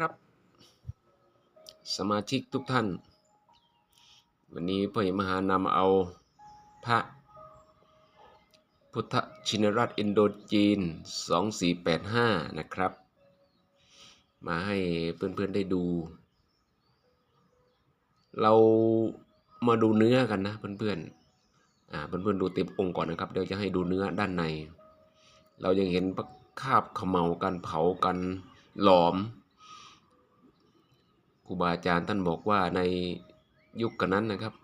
ครับ สมาชิกทุกท่าน วันนี้พ่อใหญ่มหานำเอาพระพุทธชินราชอินโดจีน 2485 นะครับ มาให้เพื่อนๆได้ดู เรามาดูเนื้อกันนะเพื่อนๆอ่าเพื่อนๆดูเต็มองค์ก่อนนะครับ เดี๋ยวจะให้ดูเนื้อด้านใน เรายังเห็นคราบเขมเมากันเผากันหลอม ครูบาอาจารย์ท่านบอกว่าในยุคกันนั้นนะครับ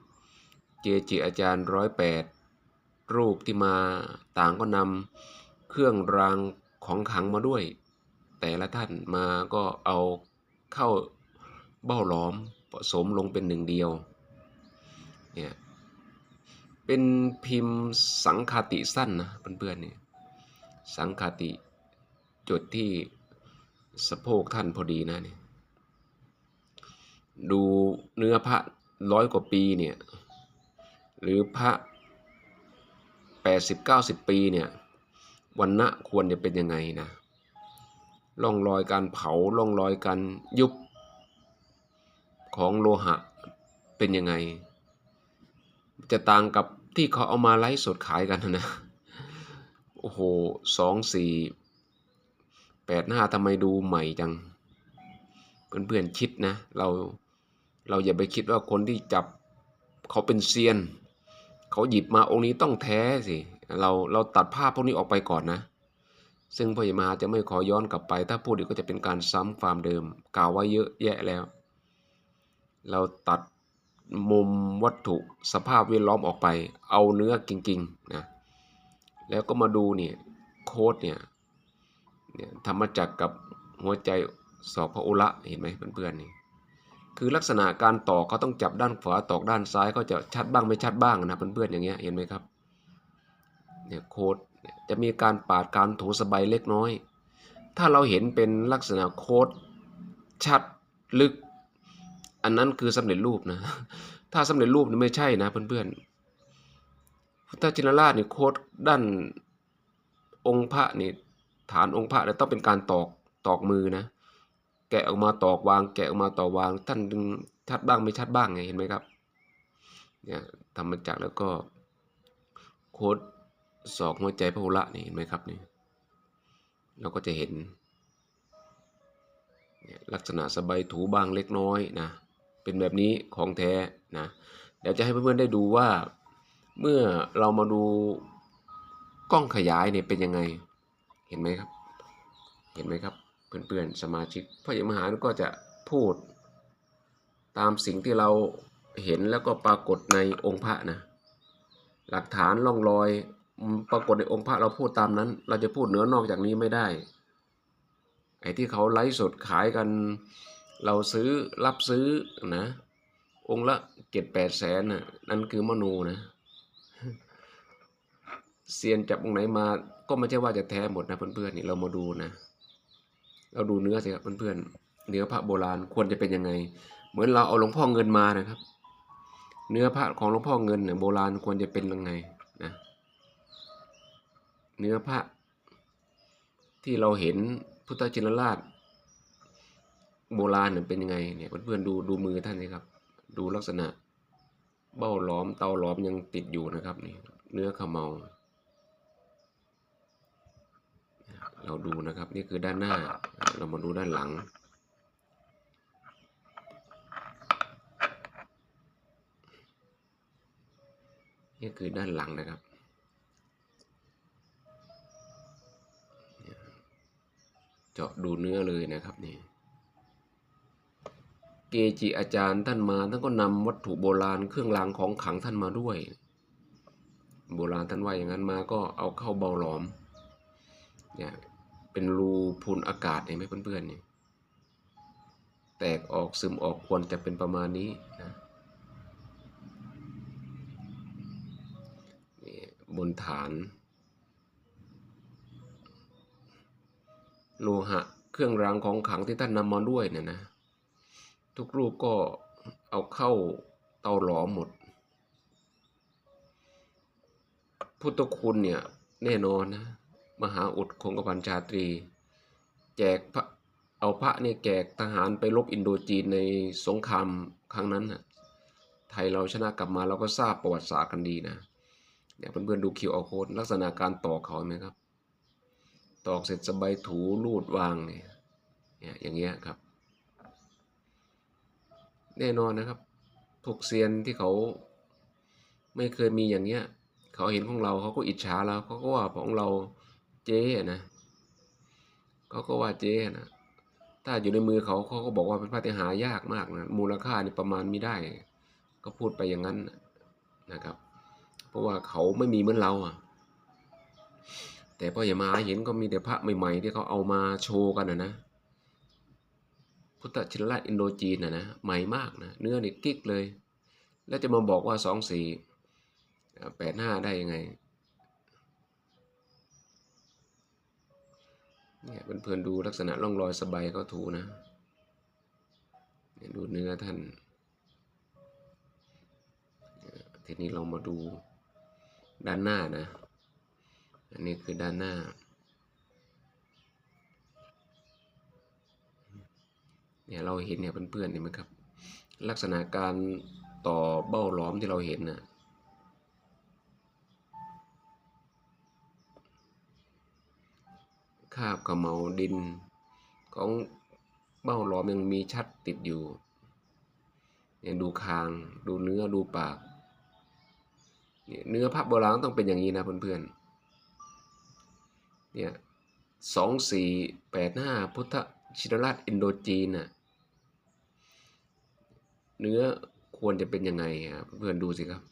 เจจิอาจารย์ร้อยแปดรูปที่มาต่างก็นำเครื่องรางของขังมาด้วย แต่ละท่านมาก็เอาเข้าเบ้าหลอมผสมลงเป็นหนึ่งเดียวเนี่ยเป็นพิมพ์สังคติสั้นนะเพื่อนๆเนี่ยสังคติจุดที่สะโพกท่านพอดีนะเนี่ย ดูเนื้อพระร้อยกว่าปีเนี่ยหรือพระแปดสิบเก้าสิบปีเนี่ยวันณะควรจะเป็นยังไงนะร่องรอยการเผาร่องรอยการยุบของโลหะเป็นยังไง จะต่างกับที่เขาเอามาไลฟ์สดขายกันนะโอ้โหสองสี่แปดห้าทำไมดูใหม่จัง เพื่อนๆคิดนะ เรา เราอย่าไปคิดว่าคนที่จับเขาเป็นเซียน เขาหยิบมาองค์นี้ต้องแท้สิ เราเราตัดภาพพวกนี้ออกไปก่อนนะ ซึ่งพญามาจะไม่ขอย้อนกลับไป ถ้าพูดอีกก็จะเป็นการซ้ำความเดิม กล่าวไว้เยอะแยะแล้ว เราตัดมุมวัตถุสภาพแวดล้อมออกไป เอาเนื้อจริงๆนะแล้วก็มาดูเนี่ยโค้ดเนี่ยเนี่ยธรรมจักรกับหัวใจสอบพระอุระเห็นไหมเพื่อนๆนี่ คือลักษณะการตอกเขาต้องจับด้านขวาตอกด้านซ้ายก็จะชัดบ้างไม่ชัดบ้างนะเพื่อนๆอย่างเงี้ยเห็นไหมครับเนี่ยโคดจะมีการปาดการถูสบายเล็กน้อย ถ้าเราเห็นเป็นลักษณะโคดชัดลึก อันนั้นคือสำเร็จรูปนะ ถ้าสำเร็จรูปนี่ไม่ใช่นะเพื่อนๆพุทธชินราชนี่โคดด้านองค์พระนี่ฐานองค์พระเนี่ยต้องเป็นการตอกตอกมือนะ แกะออกมาตอกวาง แกะออกมาต่อวาง ท่านดึงชัดบ้างไม่ชัดบ้างไงเห็นไหมครับ เนี่ยทำมาจากแล้วก็ โค้ดศอกหัวใจพระหุระนี่เห็นไหมครับนี่เราก็จะเห็นเนี่ยลักษณะสบายถูบ้างเล็กน้อยนะ เป็นแบบนี้ของแท้นะ เดี๋ยวจะให้เพื่อนๆได้ดูว่า เมื่อเรามาดูกล้องขยายเนี่ยเป็นยังไง เห็นไหมครับ เห็นไหมครับ เพื่อนๆสมาชิกพระยมหาก็จะพูดตามสิ่งที่เราเห็นแล้วก็ปรากฏในองค์พระนะ หลักฐานล่องรอยปรากฏในองค์พระเราพูดตามนั้น เราจะพูดเหนือนอกจากนี้ไม่ได้ ไอ้ที่เขาไลฟ์สดขายกัน เราซื้อรับซื้อนะ องค์ละเจ็ดแปดแสนนะนั่นคือมโนนะเซียนจับองไหนมาก็ไม่ใช่ว่าจะแท้หมดนะเพื่อนๆนี่เรามาดูนะ เราดูเนื้อสิครับเพื่อนๆเนื้อพระโบราณควรจะเป็นยังไง เหมือนเราเอาหลวงพ่อเงินมานะครับ เนื้อพระของหลวงพ่อเงินเนี่ยโบราณควรจะเป็นยังไงนะเนื้อพระที่เราเห็นพุทธจินราช โบราณเนี่ยเป็นยังไงเนี่ยเพื่อนๆดูดูมือท่านสิครับ ดูลักษณะเบ้าหลอมเตาหลอมยังติดอยู่นะครับนี่เนื้อขมเมา เราดูนะครับนี่คือด้านหน้า เรามาดูด้านหลัง นี่คือด้านหลังนะครับเจาะดูเนื้อเลยนะครับนี่เกจิอาจารย์ท่านมาท่านก็นำวัตถุโบราณเครื่องรางของขังท่านมาด้วย โบราณท่านว่าอย่างนั้นมาก็เอาเข้าเบาหลอมเนี่ย เป็นรูพูนอากาศเห็นไหมเพื่อนๆนี่แตกออกซึมออกควรจะเป็นประมาณนี้นะนี่บนฐาน โลหะเครื่องรางของขังที่ท่านนำมาด้วยเนี่ยนะ ทุกรูปก็เอาเข้าเตาหลอมหมด พุทธคุณเนี่ยแน่นอนนะ มหาอุดคงกระพันชาตรี แจกพระเอาพระเนี่ยแจกทหารไปรบอินโดจีนในสงครามครั้งนั้นน่ะไทยเราชนะกลับมาเราก็ทราบประวัติศาสตร์กันดีนะเนี่ยเพื่อนๆดูคิวเอาโค้ดลักษณะการตอกเขาไหมครับ ตอกเสร็จสบายถูรูดวางเนี่ยเนี่ยอย่างเงี้ยครับ แน่นอนนะครับพวกเซียนที่เขาไม่เคยมีอย่างเงี้ยเขาเห็นของเราเขาก็อิจฉาเราเขาก็ว่าของเรา เจ๊นะเขาก็ว่าเจ๊นะถ้าอยู่ในมือเขาเขาก็บอกว่าเป็นพระที่หายากมากนะมูลค่านี่ประมาณไม่ได้ ก็พูดไปอย่างนั้นนะครับ เพราะว่าเขาไม่มีเหมือนเราอะ แต่พออย่ามาเห็นก็มีแต่พระใหม่ๆ ที่เขาเอามาโชว์กันนะนะพุทธชินราชอินโดจีนนะนะใหม่มากนะเนื้อนี่กิ๊กเลย แล้วจะมาบอกว่าสองสี่แปดห้าได้ยังไง เนี่ยเพื่อนๆดูลักษณะร่องรอยสบายเขาถูนะเนี่ยดูเนื้อท่าน ทีนี้เรามาดูด้านหน้านะ อันนี้คือด้านหน้า เนี่ยเราเห็นเนี่ยเพื่อนๆเห็นไหมครับ ลักษณะการต่อเบ้าหลอมที่เราเห็นนะ่ะาบกระเหมาดิน ของเบ้าหลอมยังมีชัดติดอยู่เนี่ยดูคางดูเนื้อดูปากเนี่ยเนื้อพระโบราณต้องเป็นอย่างนี้นะเพื่อนๆเนี่ยสองสี่แปดห้าพุทธชินราชอินโดจีนน่ะเนื้อควรจะเป็นยังไงอะเพื่อนดูสิครับ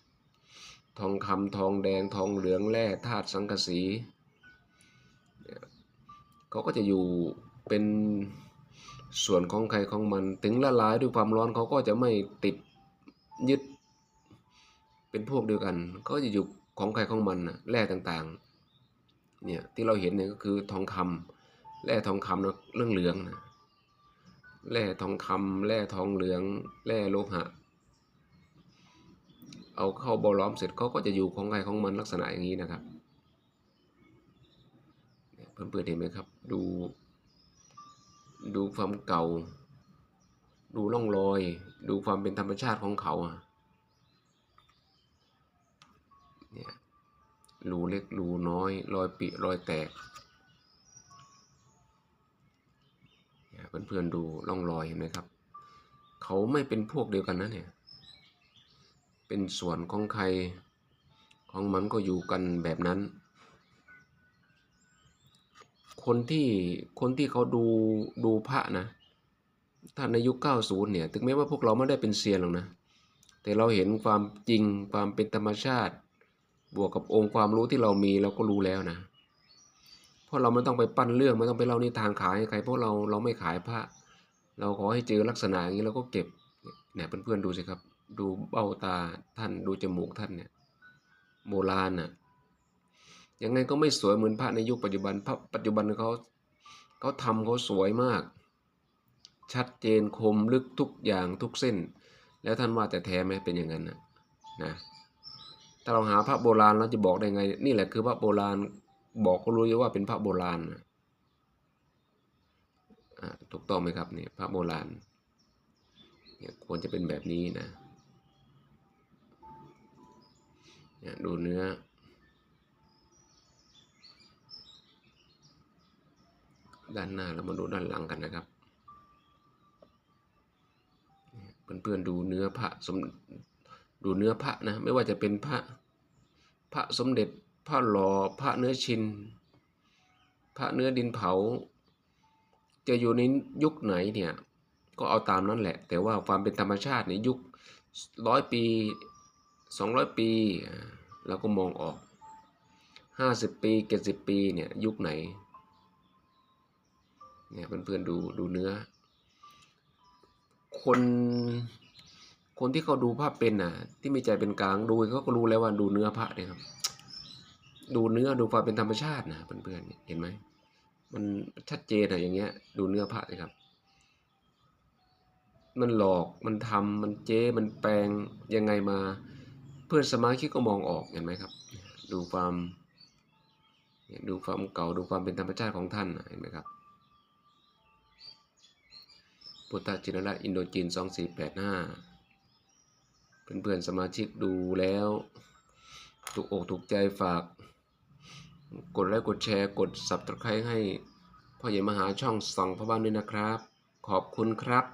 ทองคำทองแดงทองเหลืองแร่ธาตุสังกะสี เขาก็จะอยู่เป็นส่วนของใครของมัน ถึงละลายด้วยความร้อนเขาก็จะไม่ติดยึดเป็นพวกเดียวกัน ก็จะอยู่ของใครของมันนะแร่ต่างๆ เนี่ยที่เราเห็นเนี่ยก็คือทองคำแร่ทองคำนะเรื่องเหลืองนะแร่ทองคำแร่ทองเหลืองแร่โลหะ เอาเข้าบอล้อมเสร็จเขาก็จะอยู่ของใครของมันลักษณะอย่างนี้นะครับ เพื่อนๆเห็นไหมครับ ดู ดูความเก่า ดูร่องรอย ดูความเป็นธรรมชาติของเขาเนี่ยรูเล็กรูน้อย รอยปิรอยแตกเพื่อนๆดูร่องรอยเห็นไหมครับ เขาไม่เป็นพวกเดียวกันนะเนี่ย เป็นส่วนของใครของมันก็อยู่กันแบบนั้น คนที่คนที่เขาดูดูพระนะถ้านในยุค 90 เนี่ย ถึงแม้ว่าพวกเราไม่ได้เป็นเซียนหรอกนะ แต่เราเห็นความจริงความเป็นธรรมชาติ บวกกับองค์ความรู้ที่เรามีเราก็รู้แล้วนะ เพราะเราไม่ต้องไปปั้นเรื่องไม่ต้องไปเล่านิทานขายให้ใครเพราะเราเราไม่ขายพระ เราขอให้เจอลักษณะอย่างนี้เราก็เก็บเนี่ยเพื่อนๆดูสิครับ ดูเบ้าตาท่านดูจมูกท่านเนี่ย โบราณน่ะ ยังไงก็ไม่สวยเหมือนพระในยุคปัจจุบันพระปัจจุบันเขาเขาทำเขาสวยมาก ชัดเจนคมลึกทุกอย่างทุกเส้น แล้วท่านว่าแต่แท้ไหมเป็นอย่างนั้นนะนะถ้าเราหาพระโบราณเราจะบอกได้ไง นี่แหละคือพระโบราณบอกก็รู้อยู่ว่าเป็นพระโบราณนะถูกต้องไหมครับเนี่ยพระโบราณเนี่ยควรจะเป็นแบบนี้นะเนี่ยดูเนื้อ ด้านหน้าเรามาดูด้านหลังกันนะครับเพื่อนๆดูเนื้อพระสมดูเนื้อพระนะไม่ว่าจะเป็นพระพระสมเด็จพระหล่อพระเนื้อชิน พระเนื้อดินเผา จะอยู่ในยุคไหนเนี่ยก็เอาตามนั้นแหละ แต่ว่าความเป็นธรรมชาติในยุคร้อยปีสองร้อยปีเราก็มองออกห้าสิบปีเจ็ดสิบปีเนี่ยยุคไหน เนี่ยเพื่อนๆดูดูเนื้อ คนคนที่เขาดูภาพเป็นน่ะ ที่มีใจเป็นกลางดูเขาก็รู้แล้วว่าดูเนื้อพระเนี่ยครับ ดูเนื้อดูความเป็นธรรมชาตินะเพื่อนๆเห็นไหมมันชัดเจนอะอย่างเงี้ย ดูเนื้อพระเลยครับ มันหลอกมันทำมันเจ๊มันแปลงยังไงมา เพื่อนสมาชิกก็มองออกเห็นไหมครับ ดูความดูความเก่าดูความเป็นธรรมชาติของท่านเห็นไหมครับ พุทธจินละอินโดจีน 2485 เพื่อนๆสมาชิกดูแล้ว ถูกอกถูกใจฝาก กดไลค์กดแชร์กดสับตะไคร้ให้พ่อใหญ่มหาช่องส่องพ่อบ้านด้วยนะครับ ขอบคุณครับ